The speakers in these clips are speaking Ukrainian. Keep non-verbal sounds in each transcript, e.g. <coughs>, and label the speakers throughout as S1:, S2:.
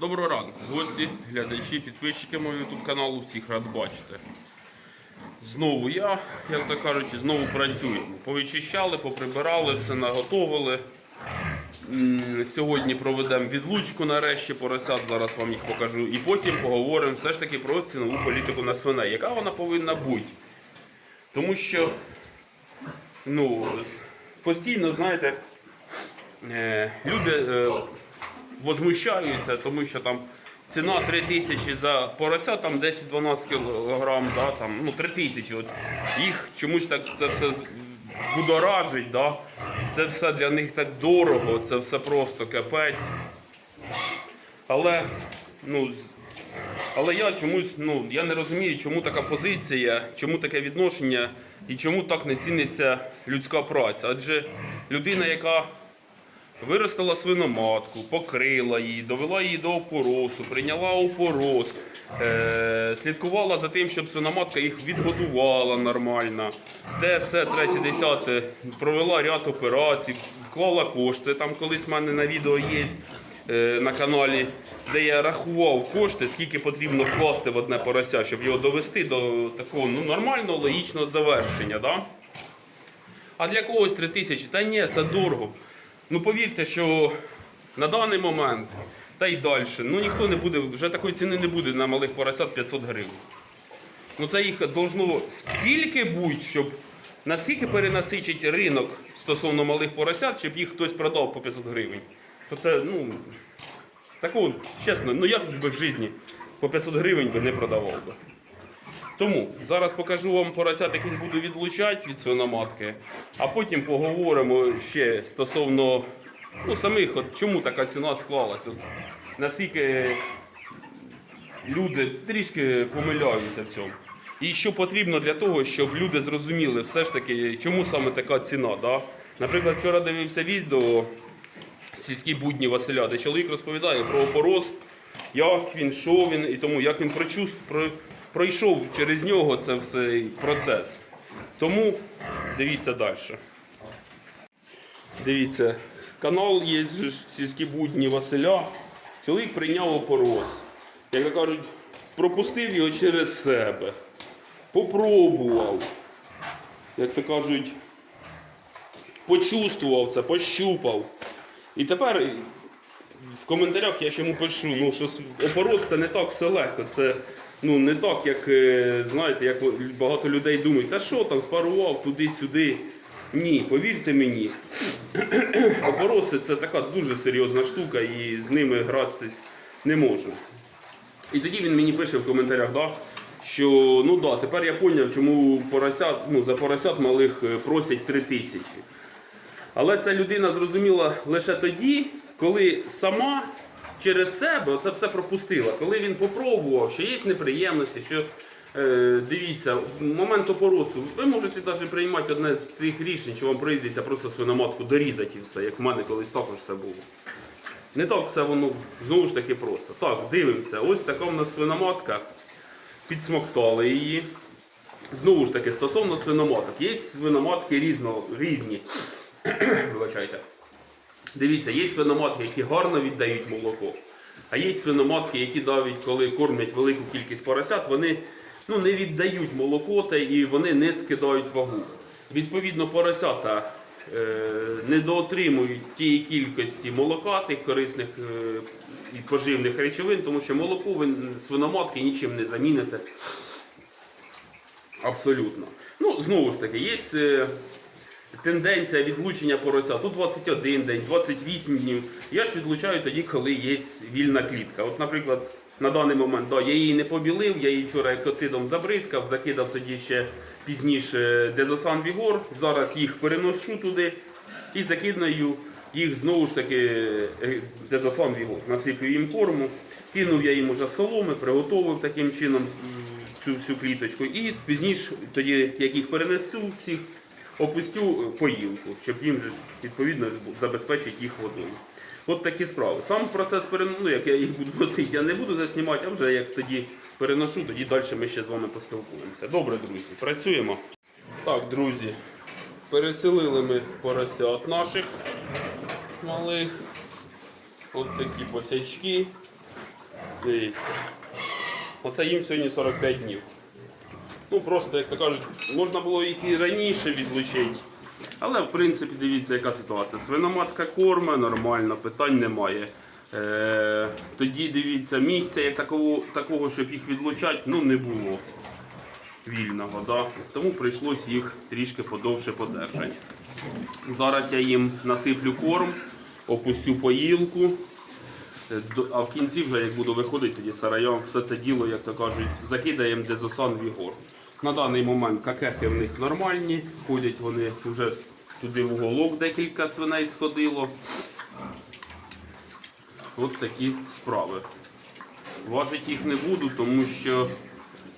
S1: Доброго ранку, гості, глядачі, підписчики мого YouTube каналу, всіх рад бачити. Знову я, як то кажуть, знову працюємо. Повичищали, поприбирали, все наготовили. Сьогодні проведемо відлучку нарешті поросят, зараз вам їх покажу. І потім поговоримо все ж таки про цінову політику на свиней. Яка вона повинна бути? Тому що ну, постійно, знаєте, е, люди е, возмущаються, тому що там ціна 3 тисячі за порося, там 10-12 кілограм, да, там, ну 3 тисячі. От їх чомусь так це все будоражить, да? це все для них так дорого, це все просто капець. Але, ну, але я чомусь ну, я не розумію, чому така позиція, чому таке відношення і чому так не ціниться людська праця. Адже людина, яка виростила свиноматку, покрила її, довела її до опоросу, прийняла опорос, е- слідкувала за тим, щоб свиноматка їх відгодувала нормально. ДСЕ 3-10 провела ряд операцій, вклала кошти. Там колись в мене на відео є е, на каналі, де я рахував кошти, скільки потрібно вкласти в одне порося, щоб його довести до такого ну, нормального логічного завершення. Да? А для когось 3 тисячі, та ні, це дорого. Ну повірте, що на даний момент, та й далі, ну ніхто не буде, вже такої ціни не буде на малих поросят 500 гривень. Ну це їх должно скільки бути, щоб наскільки перенасичить ринок стосовно малих поросят, щоб їх хтось продав по 500 гривень. То це, ну, такого, чесно, ну я б в житті по 500 гривень би не продавав би. Тому зараз покажу вам поросят, яких буду відлучати від свиноматки, а потім поговоримо ще стосовно ну, самих, от, чому така ціна склалася. Наскільки люди трішки помиляються в цьому. І що потрібно для того, щоб люди зрозуміли все ж таки, чому саме така ціна. Да? Наприклад, вчора дивився відео сільські будні Василя, де чоловік розповідає про опороз, як він, що він і тому, як він прочув, про, пройшов через нього це все процес. Тому дивіться далі. Дивіться, канал є сільські будні Василя. Чоловік прийняв опороз. Як то кажуть, пропустив його через себе. Попробував. Як то кажуть, почувствував це, пощупав. І тепер в коментарях я ж йому пишу, ну, що опороз це не так все легко. Це ну, не так, як е, знаєте, як багато людей думають, та що там, спарував туди-сюди. Ні, повірте мені, <clears throat> опороси це така дуже серйозна штука і з ними гратися не можна. І тоді він мені пише в коментарях, да, що ну да, тепер я зрозумів, чому поросят, ну, за поросят малих е, просять 3 тисячі. Але ця людина зрозуміла лише тоді, коли сама через себе це все пропустила. Коли він попробував, що є неприємності, що е, дивіться, в момент опоросу, ви можете навіть приймати одне з тих рішень, що вам прийдеться просто свиноматку дорізати і все, як в мене колись також все було. Не так все воно знову ж таки просто. Так, дивимося, ось така в нас свиноматка. Підсмоктали її. Знову ж таки, стосовно свиноматок. Є свиноматки різно, різні. <coughs> Вибачайте. Дивіться, є свиноматки, які гарно віддають молоко. А є свиноматки, які навіть коли кормлять велику кількість поросят, вони ну, не віддають молоко та і вони не скидають вагу. Відповідно, поросята е, недоотримують тієї кількості молока, тих корисних е, і поживних речовин, тому що молоко ви свиноматки нічим не заміните. Абсолютно. Ну, знову ж таки, є е, тенденція відлучення порося. Тут 21 день, 28 днів. Я ж відлучаю тоді, коли є вільна клітка. От, наприклад, на даний момент да, я її не побілив, я її вчора екоцидом забризкав, закидав тоді ще пізніше дезосан Вігор. Зараз їх переношу туди і закидаю їх знову ж таки е, дезосан Вігор. Насиплю їм корму, кинув я їм уже соломи, приготовив таким чином цю всю кліточку. І пізніше, тоді, як їх перенесу, всіх опустю поїлку, щоб їм же відповідно забезпечити їх водою. От такі справи. Сам процес перен... ну, як я їх буду носити, я не буду заснімати, а вже як тоді переношу, тоді далі ми ще з вами поспілкуємося. Добре, друзі, працюємо. Так, друзі, переселили ми поросят наших малих. От такі босячки. Дивіться. Оце їм сьогодні 45 днів. Ну просто, як то кажуть, можна було їх і раніше відлучити. Але в принципі дивіться, яка ситуація. Свиноматка корме, нормально, питань немає. Е, тоді дивіться, місця як такого, такого, щоб їх відлучати, ну не було вільного. Да? Тому прийшлось їх трішки подовше подержати. Зараз я їм насиплю корм, опустю поїлку. Е, А в кінці, вже як буду виходити, тоді сараям все це діло, як то кажуть, закидаємо дезосан в ігор. На даний момент какехи в них нормальні, ходять вони вже туди в уголок декілька свиней сходило. От такі справи. Важити їх не буду, тому що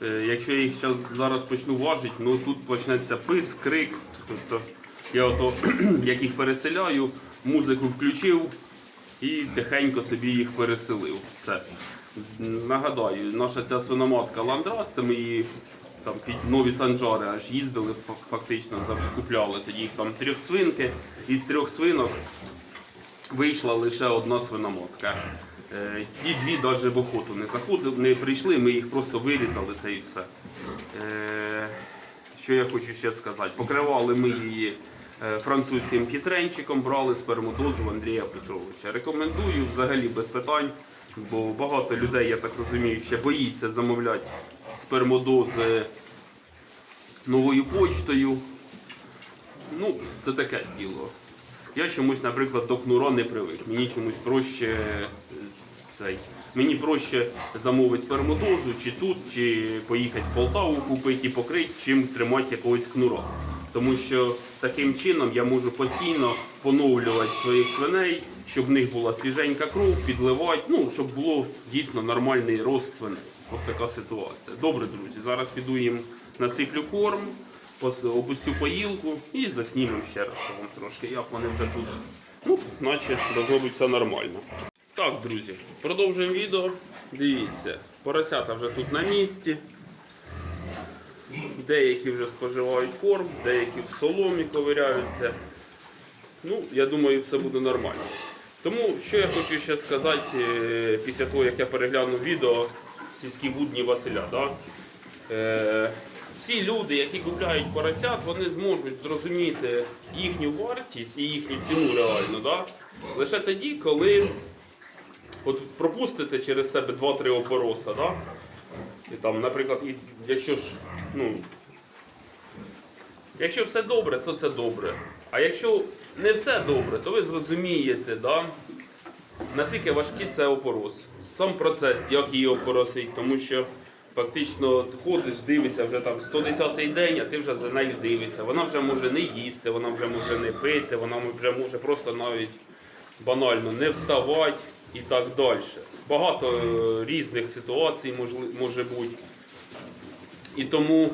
S1: е, якщо я їх зараз почну важити, ну тут почнеться пис, крик. Тобто я ото, <clears throat> як їх переселяю, музику включив і тихенько собі їх переселив. Все. Нагадаю, наша ця свиноматка Ландрас, це ми її там під нові санджари аж їздили, фактично закупляли тоді їх там трьох свинки. Із трьох свинок вийшла лише одна свиноматка. Е, Ті дві навіть в охоту не заходили, не прийшли, ми їх просто вирізали та і все. Е, Що я хочу ще сказати? Покривали ми її е, французьким пітренчиком, брали спермодозу Андрія Петровича. Рекомендую взагалі без питань, бо багато людей, я так розумію, ще боїться замовляти спермодози новою почтою. Ну, це таке діло. Я чомусь, наприклад, до кнура не привик. Мені чомусь проще е, цей. Мені проще замовити спермодозу, чи тут, чи поїхати в Полтаву купити і покрити, чим тримати якогось кнура. Тому що таким чином я можу постійно поновлювати своїх свиней, щоб в них була свіженька кров, підливати, ну, щоб було дійсно нормальний рост свиней. Ось така ситуація. Добре, друзі, зараз піду їм насиплю корм, опустю поїлку і заснімемо ще раз вам трошки, як вони вже тут. Ну, наче бути все нормально. Так, друзі, продовжуємо відео. Дивіться, поросята вже тут на місці. Деякі вже споживають корм, деякі в соломі ковиряються. Ну, я думаю, все буде нормально. Тому що я хочу ще сказати е, після того, як я переглянув відео сільські будні Василя. Да? Е, всі люди, які купляють поросят, вони зможуть зрозуміти їхню вартість і їхню ціну реально. Да? Лише тоді, коли от пропустите через себе 2-3 опороса. Да? І там, наприклад, якщо ж, ну, якщо все добре, то це добре. А якщо не все добре, то ви зрозумієте, да, наскільки важкий це опорос. Сам процес, як її опоросить, тому що фактично ходиш, дивишся вже там 110-й день, а ти вже за нею дивишся. Вона вже може не їсти, вона вже може не пити, вона вже може просто навіть банально не вставати і так далі. Багато е, різних ситуацій може бути. І тому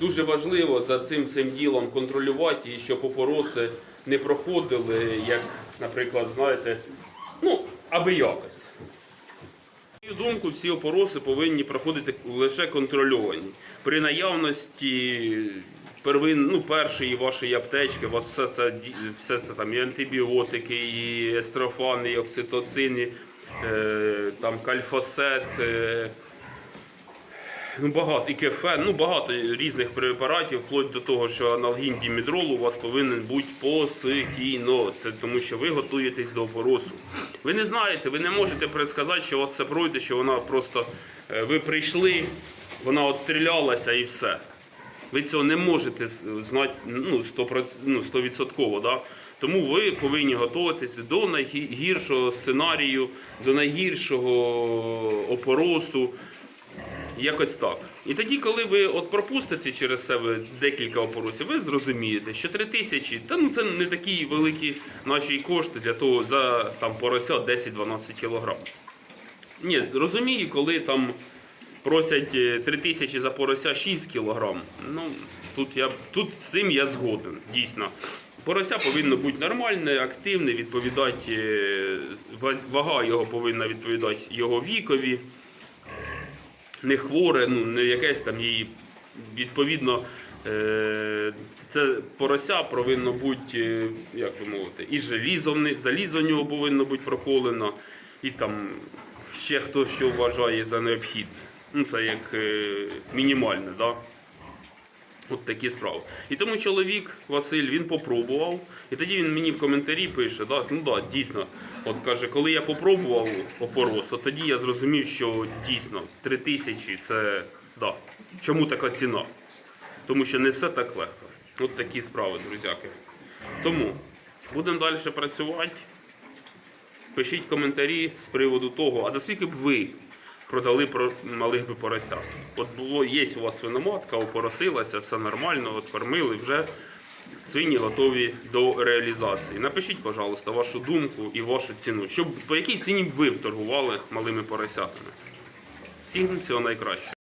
S1: дуже важливо за цим всім ділом контролювати, і щоб опороси не проходили, як, наприклад, знаєте, ну, аби якось. Мою думку, всі опороси повинні проходити лише контрольовані. При наявності первин, ну, першої вашої аптечки, у вас все це, все це там і антибіотики, і естрофани, і окситоцини, е, там кальфосет. Е, Ну, багато, і кефен, ну багато різних препаратів, вплоть до того, що аналгін дімідролу у вас повинен бути постійно. Це тому, що ви готуєтесь до опоросу. Ви не знаєте, ви не можете предсказати, що у вас це пройде, що вона просто е, ви прийшли, вона отстрілялася і все. Ви цього не можете знати ну, 100%, ну, 100%. Да? Тому ви повинні готуватися до найгіршого сценарію, до найгіршого опоросу. Якось так. І тоді, коли ви от пропустите через себе декілька опоросів, ви зрозумієте, що 3 тисячі, та ну це не такі великі наші кошти для того за там порося 10-12 кілограм. Ні, розумію, коли там просять е, 3 тисячі за порося 6 кілограм. Ну тут я тут з цим я згоден, дійсно. Порося повинно бути нормальне, активне, відповідати, е, вага його повинна відповідати його вікові не хворе, ну не якесь там її відповідно. Е, це порося повинно бути, е, як би мовити, і желізо, залізо в нього повинно бути проколено, і там ще хто що вважає за необхідне. Ну, це як е, мінімальне, да? От такі справи. І тому чоловік Василь він попробував, і тоді він мені в коментарі пише, да, ну да, дійсно, от каже, коли я попробував опорос, от тоді я зрозумів, що дійсно 3 тисячі це да. Чому така ціна? Тому що не все так легко. От такі справи, друзяки. Тому будемо далі працювати. Пишіть коментарі з приводу того, а за скільки б ви продали про малих би поросят. От було, є у вас свиноматка, опоросилася, все нормально, от кормили, вже свині готові до реалізації. Напишіть, пожалуйста, вашу думку і вашу ціну. Щоб, по якій ціні б ви торгували малими поросятами? Всім всього найкращого.